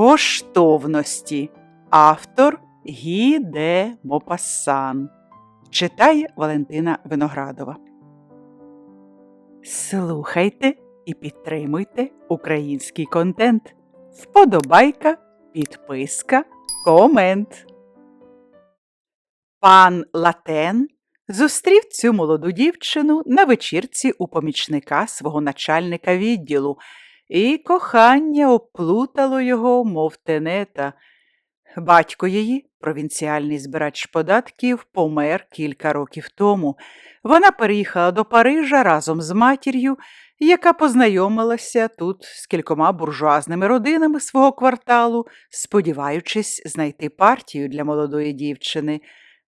Коштовності. Автор Гі де Мопассан. Читає Валентина Виноградова. Слухайте і підтримуйте український контент. Вподобайка, підписка, комент. Пан Латен зустрів цю молоду дівчину на вечірці у помічника свого начальника відділу, і кохання оплутало його, мов тенета. Батько її, провінціальний збирач податків, помер кілька років тому. Вона переїхала до Парижа разом з матір'ю, яка познайомилася тут з кількома буржуазними родинами свого кварталу, сподіваючись знайти партію для молодої дівчини.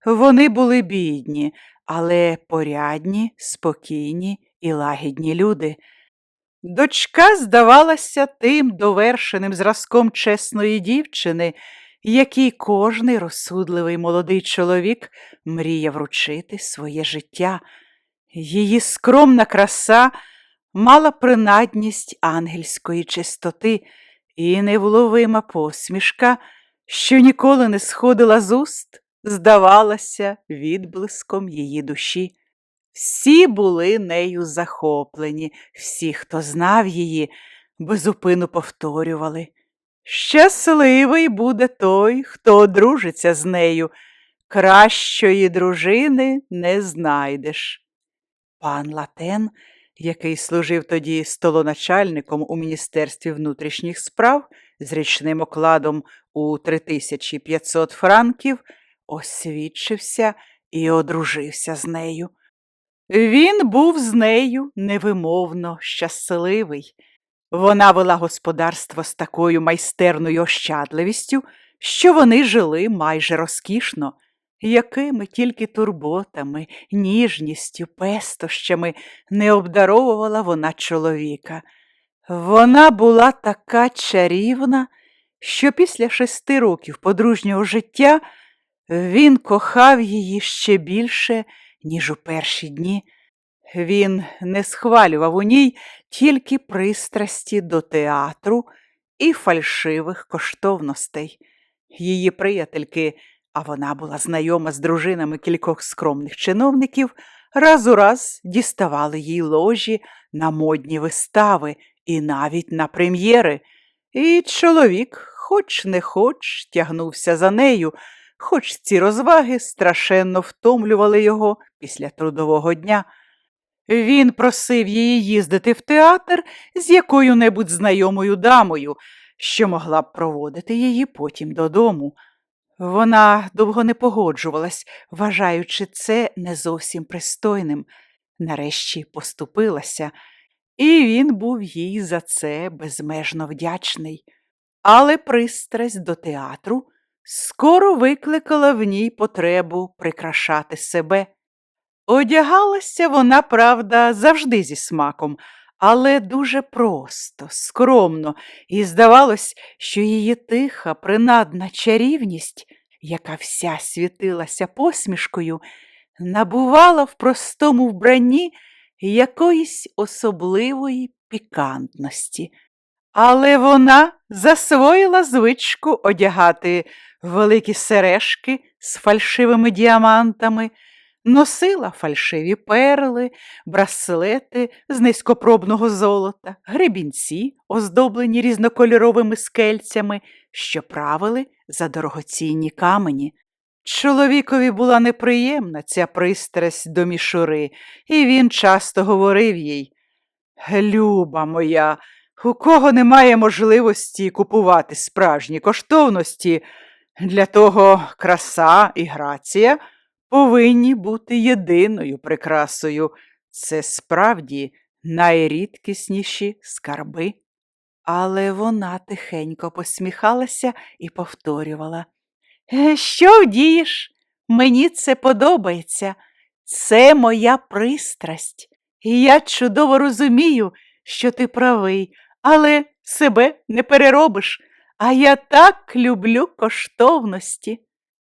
Вони були бідні, але порядні, спокійні і лагідні люди. Дочка здавалася тим довершеним зразком чесної дівчини, якій кожний розсудливий молодий чоловік мріє вручити своє життя. Її скромна краса мала принадність ангельської чистоти і невловима посмішка, що ніколи не сходила з уст, здавалася відблиском її душі. Всі були нею захоплені, всі, хто знав її, безупину повторювали. Щасливий буде той, хто одружиться з нею, кращої дружини не знайдеш. Пан Латен, який служив тоді столоначальником у Міністерстві внутрішніх справ з річним окладом у 3500 франків, освідчився і одружився з нею. Він був з нею невимовно щасливий. Вона вела господарство з такою майстерною ощадливістю, що вони жили майже розкішно, якими тільки турботами, ніжністю, пестощами не обдаровувала вона чоловіка. Вона була така чарівна, що після шести років подружнього життя він кохав її ще більше, ніж у перші дні. Він не схвалював у ній тільки пристрасті до театру і фальшивих коштовностей. Її приятельки, а вона була знайома з дружинами кількох скромних чиновників, раз у раз діставали їй ложі на модні вистави і навіть на прем'єри. І чоловік, хоч не хоч, тягнувся за нею, хоч ці розваги страшенно втомлювали його після трудового дня. Він просив її їздити в театр з якою-небудь знайомою дамою, що могла б проводити її потім додому. Вона довго не погоджувалась, вважаючи це не зовсім пристойним. Нарешті поступилася, і він був їй за це безмежно вдячний. Але пристрасть до театру скоро викликала в ній потребу прикрашати себе. Одягалася вона, правда, завжди зі смаком, але дуже просто, скромно, і здавалось, що її тиха, принадна чарівність, яка вся світилася посмішкою, набувала в простому вбранні якоїсь особливої пікантності. Але вона засвоїла звичку одягати великі сережки з фальшивими діамантами носила фальшиві перли, браслети з низькопробного золота, гребінці, оздоблені різнокольоровими скельцями, що правили за дорогоцінні камені. Чоловікові була неприємна ця пристрасть до мішури, і він часто говорив їй Люба моя, у кого немає можливості купувати справжні коштовності, для того краса і грація повинні бути єдиною прикрасою. Це справді найрідкісніші скарби. Але вона тихенько посміхалася і повторювала «Е, Що вдієш? Мені це подобається. Це моя пристрасть. І я чудово розумію, що ти правий, але себе не переробиш. А я так люблю коштовності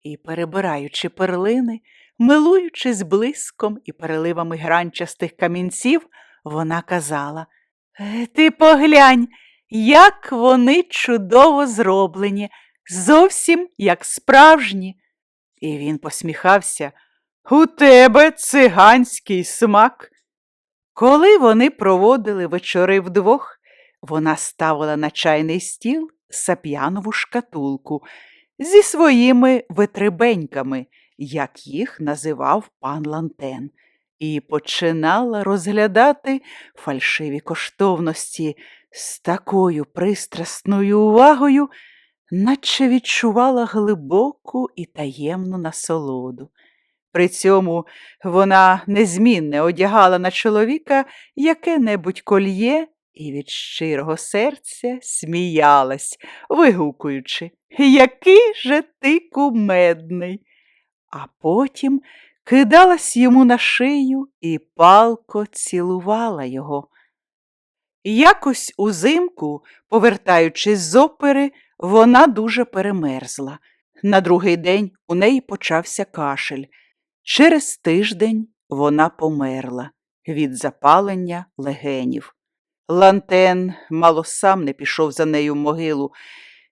і, перебираючи перлини, милуючись блиском і переливами гранчастих камінців, вона казала «Е, Ти поглянь, як вони чудово зроблені, зовсім як справжні. І він посміхався. У тебе циганський смак. Коли вони проводили вечори вдвох, вона ставила на чайний стіл сап'янову шкатулку зі своїми витребеньками, як їх називав пан Лантен, і починала розглядати фальшиві коштовності з такою пристрасною увагою, наче відчувала глибоку і таємну насолоду. При цьому вона незмінне одягала на чоловіка яке-небудь кольє і від щирого серця сміялась, вигукуючи Який же ти кумедний. А потім кидалась йому на шию і палко цілувала його. Якось узимку, повертаючись з опери, вона дуже перемерзла. На другий день у неї почався кашель. Через тиждень вона померла від запалення легенів. Лантен мало сам не пішов за нею в могилу.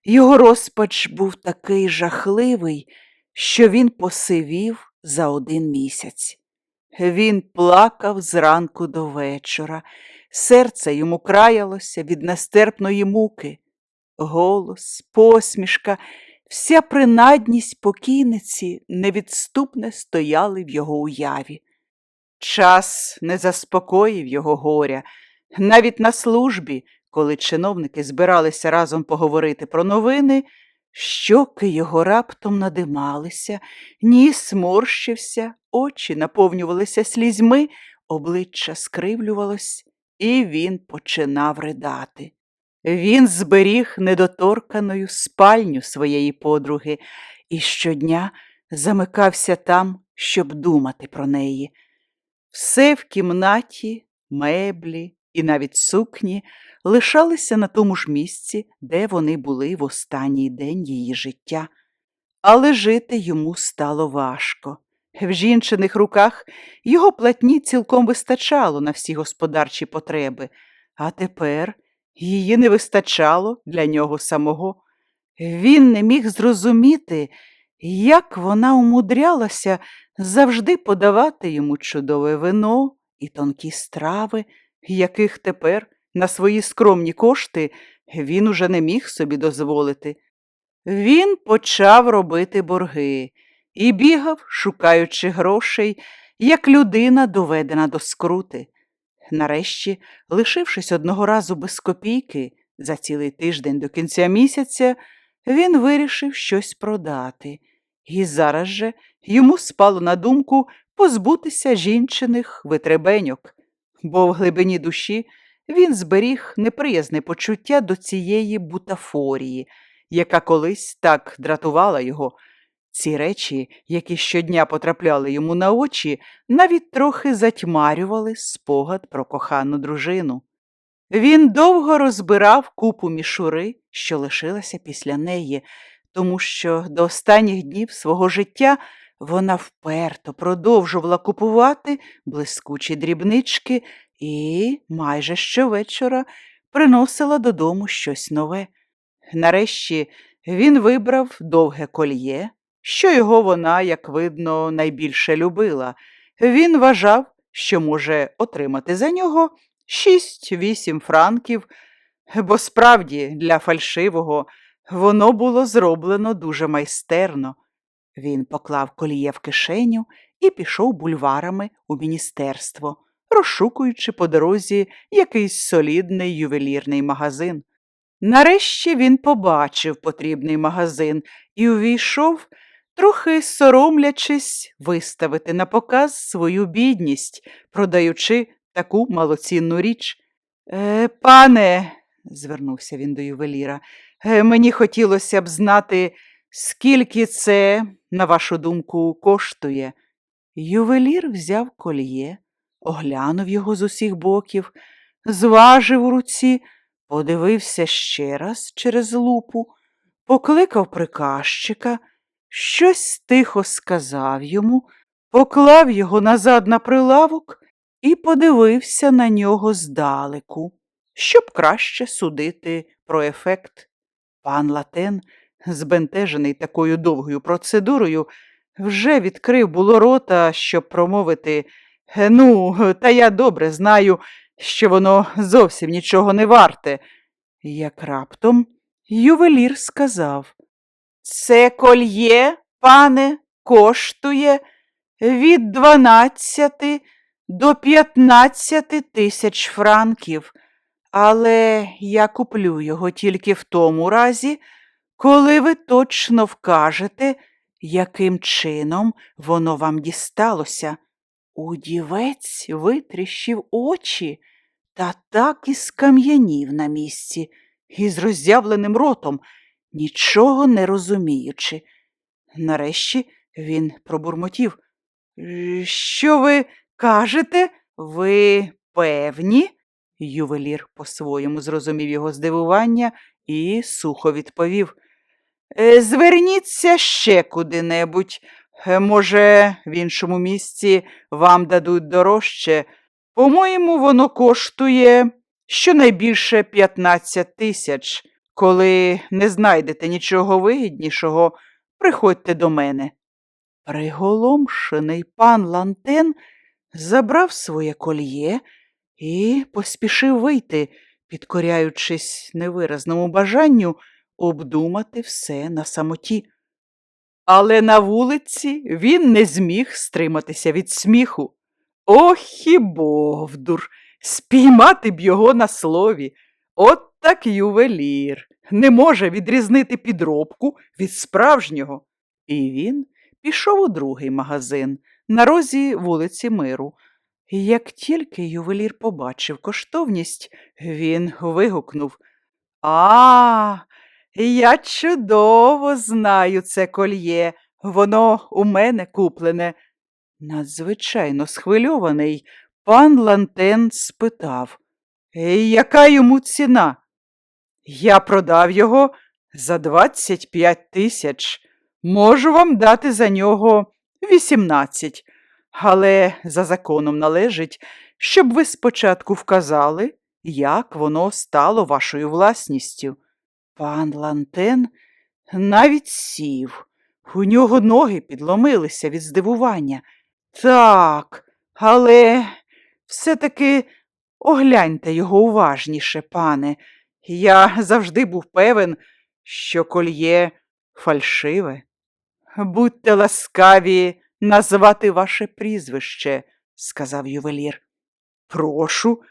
Його розпач був такий жахливий, що він посивів за один місяць. Він плакав зранку до вечора, серце йому краялося від нестерпної муки. Голос, посмішка, вся принадність покійниці невідступне стояли в його уяві. Час не заспокоїв його горя. Навіть на службі, коли чиновники збиралися разом поговорити про новини, щоки його раптом надималися, ніс сморщився, очі наповнювалися слізьми, обличчя скривлювалось, і він починав ридати. Він зберіг недоторканою спальню своєї подруги і щодня замикався там, щоб думати про неї. Все в кімнаті, меблі і навіть сукні лишалися на тому ж місці, де вони були в останній день її життя. Але жити йому стало важко. В жінчиних руках його платні цілком вистачало на всі господарчі потреби, а тепер її не вистачало для нього самого. Він не міг зрозуміти, як вона умудрялася завжди подавати йому чудове вино і тонкі страви, яких тепер на свої скромні кошти він уже не міг собі дозволити. Він почав робити борги і бігав, шукаючи грошей, як людина доведена до скрути. Нарешті, лишившись одного разу без копійки за цілий тиждень до кінця місяця, він вирішив щось продати, і зараз же йому спало на думку позбутися жінчиних витребеньок, бо в глибині душі він зберіг неприязне почуття до цієї бутафорії, яка колись так дратувала його. Ці речі, які щодня потрапляли йому на очі, навіть трохи затьмарювали спогад про кохану дружину. Він довго розбирав купу мішури, що лишилася після неї, тому що до останніх днів свого життя вона вперто продовжувала купувати блискучі дрібнички і майже щовечора приносила додому щось нове. Нарешті він вибрав довге кольє, що його вона, як видно, найбільше любила. Він вважав, що може отримати за нього шість-вісім франків, бо справді для фальшивого воно було зроблено дуже майстерно. Він поклав коліє в кишеню і пішов бульварами у міністерство, розшукуючи по дорозі якийсь солідний ювелірний магазин. Нарешті він побачив потрібний магазин і увійшов, трохи соромлячись виставити на показ свою бідність, продаючи таку малоцінну річ. Е, Пане, звернувся він до ювеліра, е, мені хотілося б знати, скільки це, на вашу думку, коштує. Ювелір взяв кольє, оглянув його з усіх боків, зважив у руці, подивився ще раз через лупу, покликав приказчика, щось тихо сказав йому, поклав його назад на прилавок і подивився на нього здалеку. щоб краще судити про ефект. Пан Латен, збентежений такою довгою процедурою, вже відкрив було рота, щоб промовити «Е, Ну, та я добре знаю, що воно зовсім нічого не варте. Як раптом ювелір сказав Це кольє, пане, коштує від дванадцяти до п'ятнадцяти тисяч франків, але я куплю його тільки в тому разі, коли ви точно вкажете, яким чином воно вам дісталося. Удівець витріщив очі та так і скам'янів на місці, із роззявленим ротом, нічого не розуміючи. Нарешті він пробурмотів. «Е, Що ви кажете? Ви певні? Ювелір по-своєму зрозумів його здивування і сухо відповів. «Е, Зверніться ще куди-небудь. Е, Може, в іншому місці вам дадуть дорожче. По-моєму, воно коштує щонайбільше 15 тисяч. Коли не знайдете нічого вигіднішого, приходьте до мене. Приголомшений пан Лантен забрав своє кольє і поспішив вийти, підкоряючись невиразному бажанню обдумати все на самоті. Але на вулиці він не зміг стриматися від сміху. Ох і бовдур! Спіймати б його на слові. От так ювелір. Не може відрізнити підробку від справжнього. І він пішов у другий магазин на розі вулиці Миру. Як тільки ювелір побачив коштовність, він вигукнув А, я чудово знаю це кольє, воно у мене куплене. Надзвичайно схвильований, пан Лантен спитав, «Е, яка йому ціна? Я продав його за 25 тисяч. Можу вам дати за нього 18, але за законом належить, щоб ви спочатку вказали, як воно стало вашою власністю. Пан Лантен навіть сів. У нього ноги підломилися від здивування. Так, але все-таки огляньте його уважніше, пане. Я завжди був певен, що кольє фальшиве. Будьте ласкаві назвати ваше прізвище, сказав ювелір. Прошу,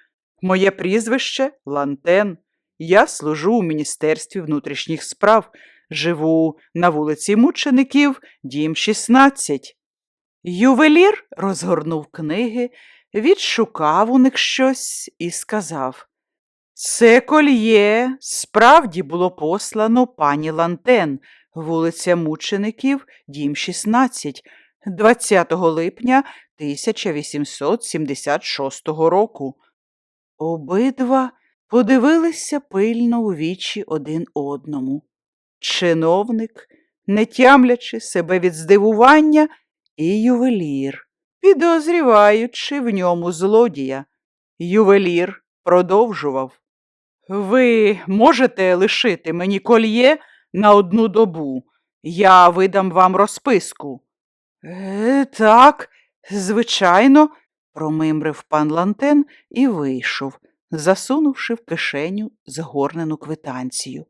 моє прізвище Лантен. Я служу у Міністерстві внутрішніх справ, живу на вулиці Мучеників, дім 16. Ювелір розгорнув книги, відшукав у них щось і сказав Це кольє справді було послано пані Лантен, вулиця Мучеників, дім 16, 20 липня 1876 року. Обидва подивилися пильно у вічі один одному. Чиновник, не тямлячи себе від здивування, і ювелір, підозріваючи в ньому злодія. Ювелір продовжував. Ви можете лишити мені кольє на одну добу. Я видам вам розписку. Е, так, звичайно, промимрив пан Лантен і вийшов, засунувши в кишеню згорнену квитанцію.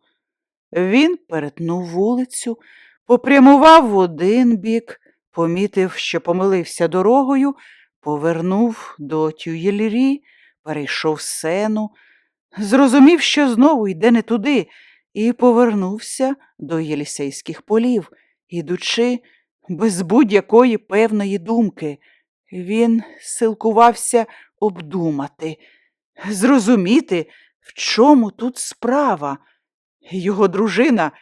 Він перетнув вулицю, попрямував в один бік, помітив, що помилився дорогою, повернув до тюєлірі, перейшов сену, зрозумів, що знову йде не туди, і повернувся до Єлісейських полів, ідучи без будь-якої певної думки. Він силкувався обдумати, зрозуміти, в чому тут справа. Його дружина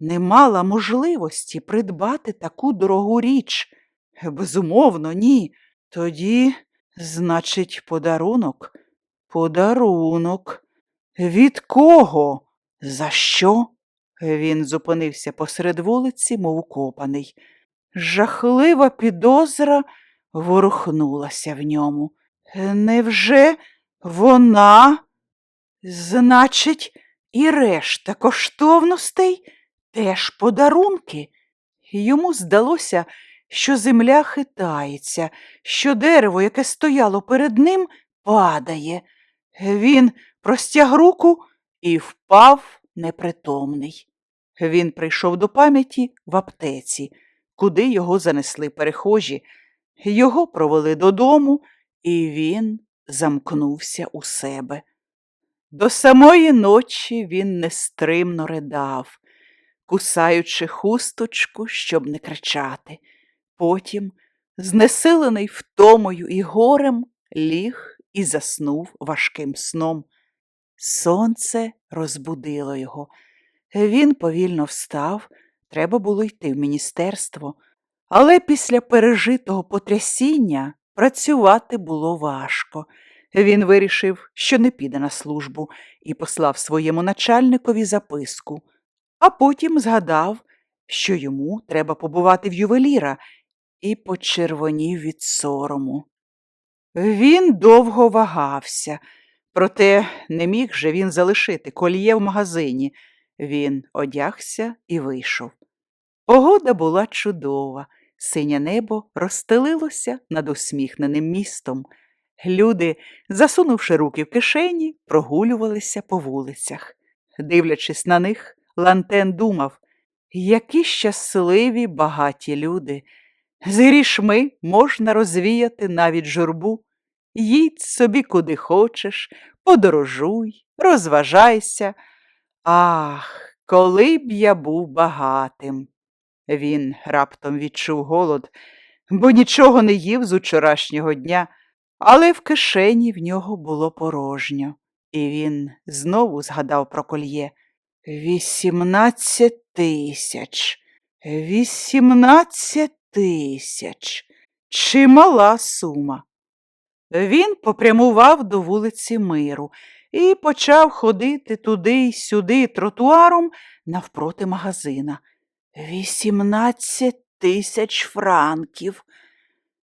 не мала можливості придбати таку дорогу річ. Безумовно, ні. Тоді, значить, подарунок. Подарунок. Від кого? За що? Він зупинився посеред вулиці, мов укопаний. Жахлива підозра ворухнулася в ньому. Невже вона Значить, і решта коштовностей теж подарунки. Йому здалося, що земля хитається, що дерево, яке стояло перед ним, падає. Він простяг руку і впав непритомний. Він прийшов до пам'яті в аптеці, куди його занесли перехожі. Його провели додому, і він замкнувся у себе. До самої ночі він нестримно ридав, кусаючи хусточку, щоб не кричати. Потім, знесилений втомою і горем, ліг і заснув важким сном. Сонце розбудило його. Він повільно встав, треба було йти в міністерство, але після пережитого потрясіння працювати було важко. Він вирішив, що не піде на службу, і послав своєму начальникові записку, а потім згадав, що йому треба побувати в ювеліра, і почервонів від сорому. Він довго вагався, проте не міг же він залишити кольє в магазині. Він одягся і вийшов. Погода була чудова, синє небо розстелилося над усміхненим містом. Люди, засунувши руки в кишені, прогулювалися по вулицях. Дивлячись на них, Лантен думав, які щасливі багаті люди. З грішми можна розвіяти навіть журбу. Їдь собі куди хочеш, подорожуй, розважайся. Ах, коли б я був багатим. Він раптом відчув голод, бо нічого не їв з учорашнього дня, але в кишені в нього було порожньо, і він знову згадав про кольє. Вісімнадцять тисяч. Вісімнадцять тисяч. Чимала сума. Він попрямував до вулиці Миру і почав ходити туди й сюди тротуаром навпроти магазина. Вісімнадцять тисяч франків.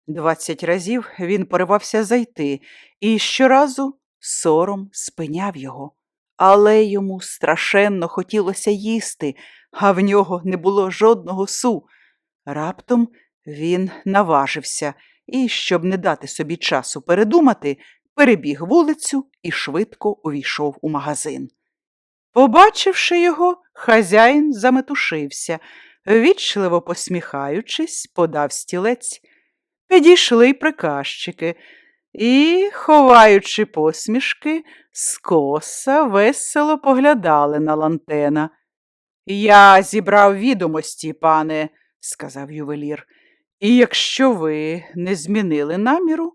Двадцять разів він поривався зайти, і щоразу сором спиняв його. Але йому страшенно хотілося їсти, а в нього не було жодного су. Раптом він наважився і, щоб не дати собі часу передумати, перебіг вулицю і швидко увійшов у магазин. Побачивши його, хазяїн заметушився, вічливо посміхаючись, подав стілець. Підійшли й приказчики і, ховаючи посмішки, скоса весело поглядали на лантена. Я зібрав відомості, пане, сказав ювелір, і якщо ви не змінили наміру,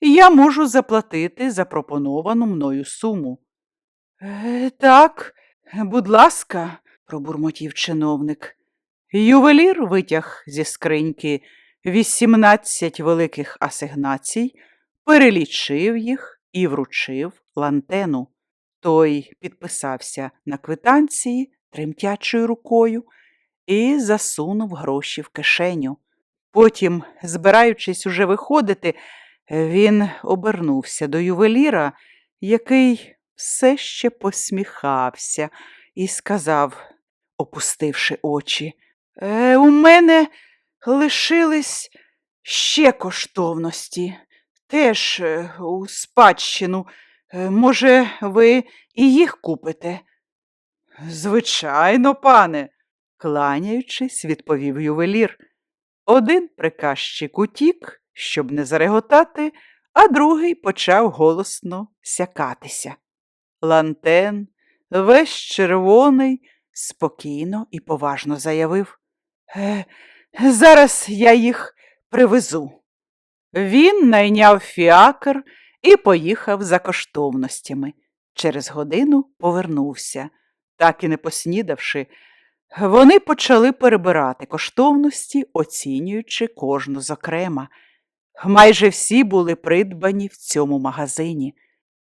я можу заплатити запропоновану мною суму. «Е, Так, будь ласка, пробурмотів чиновник. Ювелір витяг зі скриньки вісімнадцять великих асигнацій, перелічив їх і вручив лантену. Той підписався на квитанції тремтячою рукою і засунув гроші в кишеню. Потім, збираючись уже виходити, він обернувся до ювеліра, який все ще посміхався, і сказав, опустивши очі, «Е, у мене лишились ще коштовності, теж е, у спадщину. Е, Може, ви і їх купите? Звичайно, пане, кланяючись, відповів ювелір. Один приказчик утік, щоб не зареготати, а другий почав голосно сякатися. Лантен, весь червоний, спокійно і поважно заявив. «Е, зараз я їх привезу. Він найняв фіакр і поїхав за коштовностями. Через годину повернувся. Так і не поснідавши, вони почали перебирати коштовності, оцінюючи кожну зокрема. Майже всі були придбані в цьому магазині.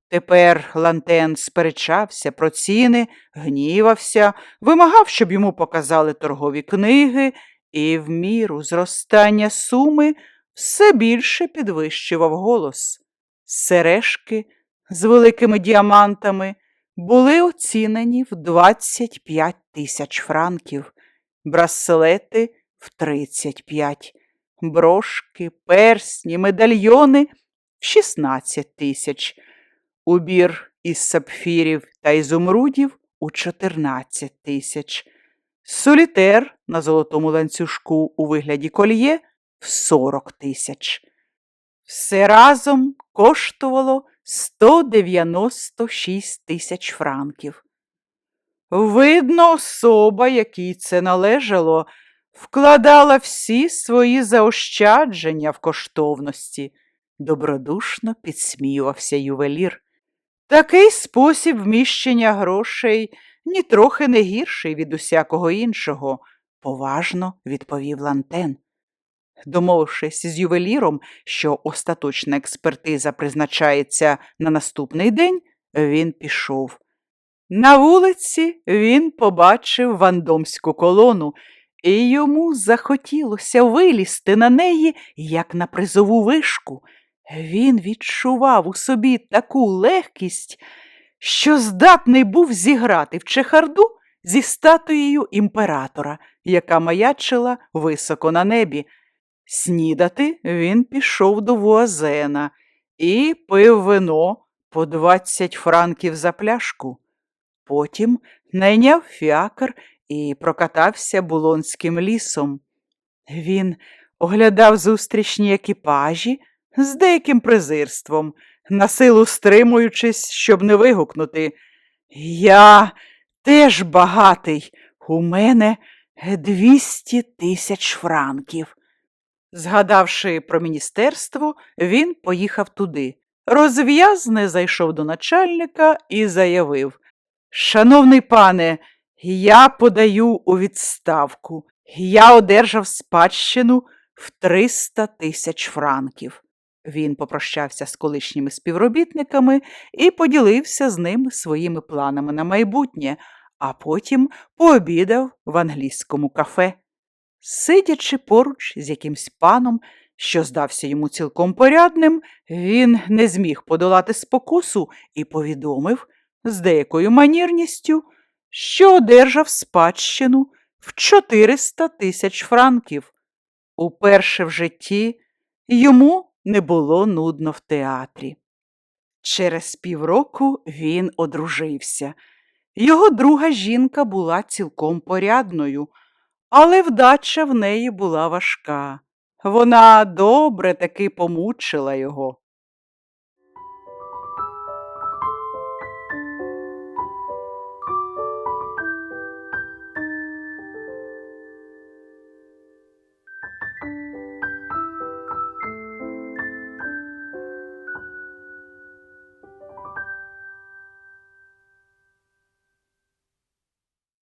Тепер Лантен сперечався про ціни, гнівався, вимагав, щоб йому показали торгові книги, і в міру зростання суми все більше підвищував голос. Сережки з великими діамантами були оцінені в 25 тисяч франків, браслети в 35, брошки, персні, медальйони в 16 тисяч, убір із сапфірів та ізумрудів у 14 тисяч, солітер на золотому ланцюжку у вигляді кольє в 40 тисяч. Все разом коштувало 196 тисяч франків. Видно, особа, якій це належало, вкладала всі свої заощадження в коштовності, добродушно підсміювався ювелір. Такий спосіб вміщення грошей нітрохи не гірший від усякого іншого, поважно відповів Лантен. Домовившись з ювеліром, що остаточна експертиза призначається на наступний день, він пішов. На вулиці він побачив вандомську колону, і йому захотілося вилізти на неї, як на призову вишку. Він відчував у собі таку легкість, що здатний був зіграти в чехарду зі статуєю імператора, яка маячила високо на небі. Снідати він пішов до Вуазена і пив вино по 20 франків за пляшку. Потім найняв фіакр і прокатався булонським лісом. Він оглядав зустрічні екіпажі з деяким презирством, на силу стримуючись, щоб не вигукнути. Я теж багатий, у мене 200 тисяч франків. Згадавши про міністерство, він поїхав туди. Розв'язне зайшов до начальника і заявив Шановний пане, я подаю у відставку. Я одержав спадщину в 300 тисяч франків. Він попрощався з колишніми співробітниками і поділився з ними своїми планами на майбутнє, а потім пообідав в англійському кафе. Сидячи поруч з якимсь паном, що здався йому цілком порядним, він не зміг подолати спокусу і повідомив з деякою манірністю, що одержав спадщину в 400 тисяч франків. Уперше в житті йому не було нудно в театрі. Через півроку він одружився. Його друга жінка була цілком порядною, але вдача в неї була важка. Вона добре таки помучила його.